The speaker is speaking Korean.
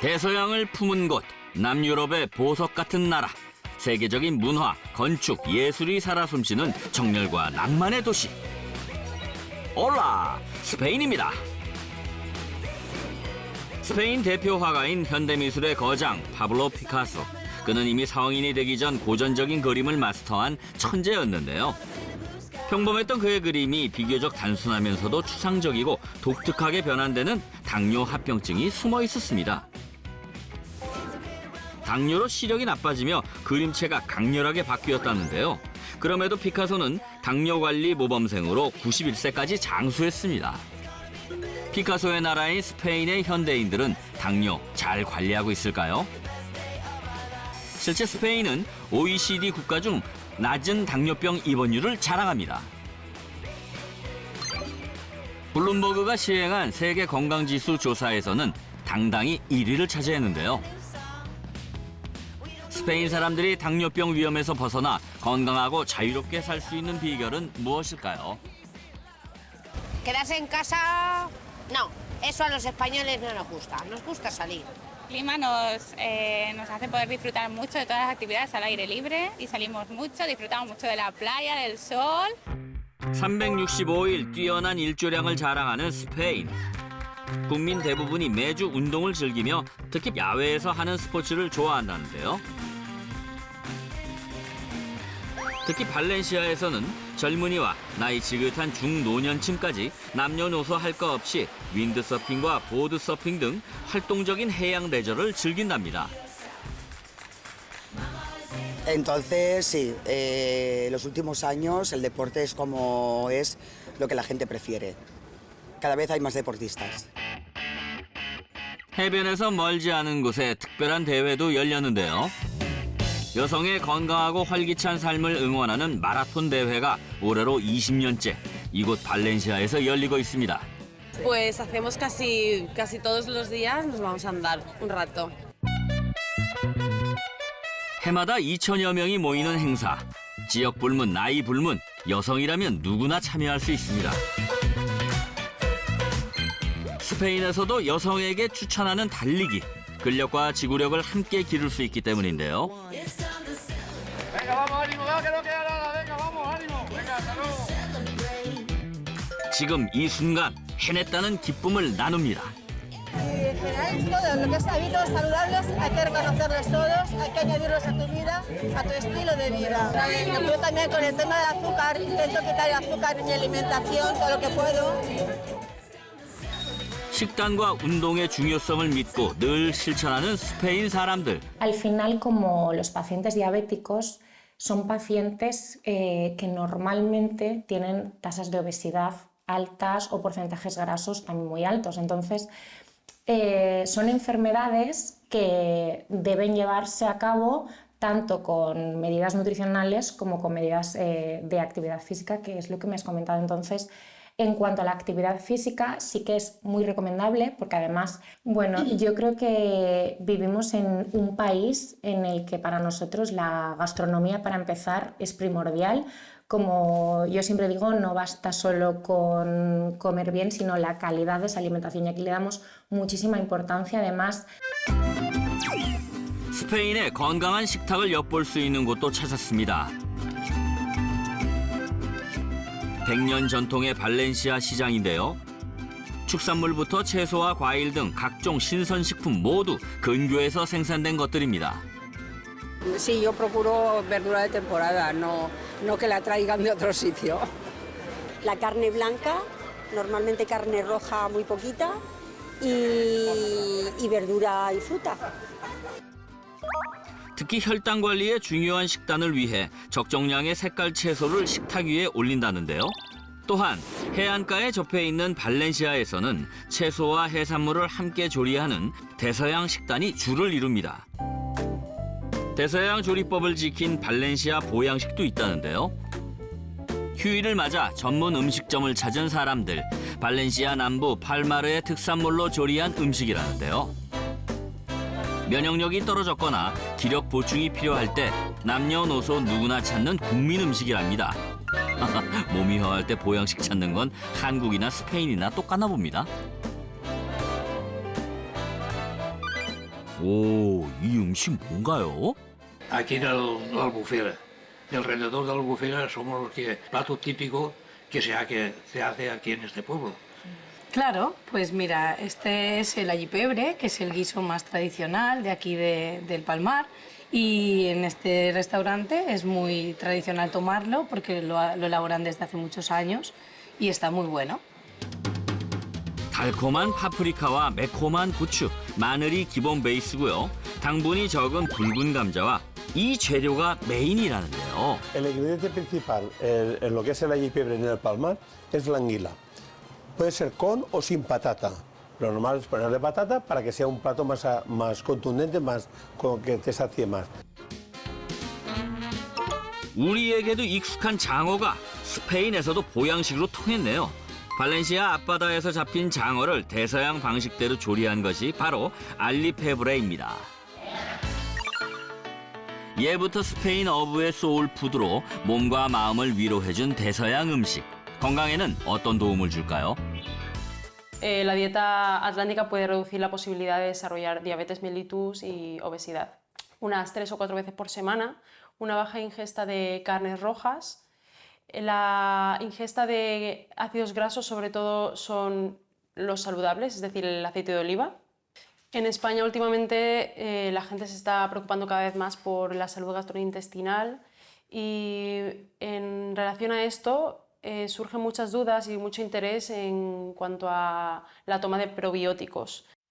대서양을 품은 곳, 남유럽의 보석 같은 나라. 세계적인 문화, 건축, 예술이 살아 숨쉬는 정열과 낭만의 도시. 올라, 스페인입니다. 스페인 대표 화가인 현대미술의 거장 파블로 피카소. 그는 이미 성인이 되기 전 고전적인 그림을 마스터한 천재였는데요. 평범했던 그의 그림이 비교적 단순하면서도 추상적이고 독특하게 변환되는 당뇨 합병증이 숨어 있었습니다. 당뇨로 시력이 나빠지며 그림체가 강렬하게 바뀌었다는데요. 그럼에도 피카소는 당뇨 관리 모범생으로 91세까지 장수했습니다. 피카소의 나라인 스페인의 현대인들은 당뇨 잘 관리하고 있을까요? 실제 스페인은 OECD 국가 중 낮은 당뇨병 입원율을 자랑합니다. 블룸버그가 시행한 세계 건강지수 조사에서는 당당히 1위를 차지했는데요. 스페인 사람들이 당뇨병 위험에서 벗어나 건강하고 자유롭게 살 수 있는 비결은 무엇일까요? Quedarse en casa, no. Eso a los españoles no nos gusta. Nos gusta salir. El clima nos, eh, nos hace poder disfrutar mucho de todas las actividades al aire libre y salimos mucho, disfrutamos mucho de la playa, del sol. 365일 뛰어난 일조량을 자랑하는 스페인. 국민 대부분이 매주 운동을 즐기며 특히 야외에서 하는 스포츠를 좋아한다는데요. 특히 발렌시아에서는 젊은이와 나이 지긋한 중노년층까지 남녀노소 할 것 없이 윈드서핑과 보드서핑 등 활동적인 해양 레저를 즐긴답니다. Entonces, sí, eh, los últimos años el deporte es como es lo que la gente prefiere. Cada vez hay más deportistas. 해변에서 멀지 않은 곳에 특별한 대회도 열렸는데요. 여성의 건강하고 활기찬 삶을 응원하는 마라톤 대회가 올해로 20년째 이곳 발렌시아에서 열리고 있습니다. Pues hacemos casi, casi todos los días, nos vamos a andar un rato. 해마다 2천여 명이 모이는 행사. 지역 불문, 나이 불문, 여성이라면 누구나 참여할 수 있습니다. 스페인에서도 여성에게 추천하는 달리기. 근력과 지구력을 함께 기를 수 있기 때문인데요. Venga, vamos, ánimo, va, que no queda nada. Venga, vamos, ánimo. Venga, hasta luego. 지금 이 순간 해냈다는 기쁨을 나눕니다. En general, todo lo que es hábitos saludables hay que reconocerlos todos, hay que añadirlos a tu vida, a tu estilo de vida. Yo también con el tema del azúcar, intento quitar el azúcar de mi alimentación todo lo que puedo. 식단과 운동의 중요성을 믿고 늘 실천하는 스페인 사람들. Al final, como los pacientes diabéticos son pacientes eh, que normalmente tienen tasas de obesidad altas o porcentajes grasos también muy altos. Entonces, eh, son enfermedades que deben llevarse a cabo tanto con medidas nutricionales como con medidas eh, de actividad física, que es lo que me has comentado. Entonces, en cuanto a la actividad física, sí que es muy recomendable porque además, bueno, yo creo que vivimos en un país en el que para nosotros la gastronomía, para empezar, es primordial. Como yo siempre digo, no basta solo con comer bien, sino la calidad de esa alimentación. Y aquí le damos muchísima importancia. Además, 스페인의 건강한 식탁을 엿볼 수 있는 곳도 찾았습니다. 100년 전통의 발렌시아 시장인데요. 축산물부터 채소와 과일 등 각종 신선식품 모두 근교에서 생산된 것들입니다. Sí, yo procuro verdura de temporada, no, no que la traigan de otro sitio. La carne blanca, normalmente carne roja muy poquita y, y verdura y fruta. 특히 혈당 관리에 중요한 식단을 위해 적정량의 색깔 채소를 식탁 위에 올린다는데요. 또한 해안가에 접해 있는 발렌시아에서는 채소와 해산물을 함께 조리하는 대서양 식단이 주를 이룹니다. 대서양 조리법을 지킨 발렌시아 보양식도 있다는데요. 휴일을 맞아 전문 음식점을 찾은 사람들, 발렌시아 남부 팔마르의 특산물로 조리한 음식이라는데요. 면역력이 떨어졌거나 기력 보충이 필요할 때 남녀노소 누구나 찾는 국민 음식이랍니다. 몸이 허할 때 보양식 찾는 건 한국이나 스페인이나 똑같나 봅니다. 오, 이 음식 뭔가요? Aquí en el- la albufera. Alrededor de la albufera somos los que plato típico que se, ha- que se hace aquí en este pueblo. Claro, pues mira, este es el allipebre, que es el guiso más tradicional de aquí de- del Palmar. Y en este restaurante es muy tradicional tomarlo porque lo, lo elaboran desde hace muchos años y está muy bueno. 달콤한 파프리카와 매콤한 고추, 마늘이 기본 베이스고요. 당분이 적은 붉은 감자와 이 재료가 메인이라는데요. El ingrediente principal el- en lo que es el allipebre en el palmar es la anguila. Puede ser con o sin patata. Lo normal es ponerle patata para que sea un plato más, más contundente, más, con que te sacie más. 우리에게도 익숙한 장어가 스페인에서도 보양식으로 통했네요. 발렌시아 앞바다에서 잡힌 장어를 대서양 방식대로 조리한 것이 바로 알리페브레입니다. 예부터 스페인 어부의 소울푸드로 몸과 마음을 위로해준 대서양 음식. 건강에는 어떤 도움을 줄까요? Eh, la dieta atlántica puede reducir la posibilidad de desarrollar diabetes mellitus y obesidad. Unas tres o cuatro veces por semana, una baja ingesta de carnes rojas. La ingesta de ácidos grasos, sobre todo, son los saludables, es decir, el aceite de oliva. En España últimamente eh, la gente se está preocupando cada vez más por la salud gastrointestinal y en relación a esto eh, surgen muchas dudas y mucho interés en cuanto a la toma de probióticos.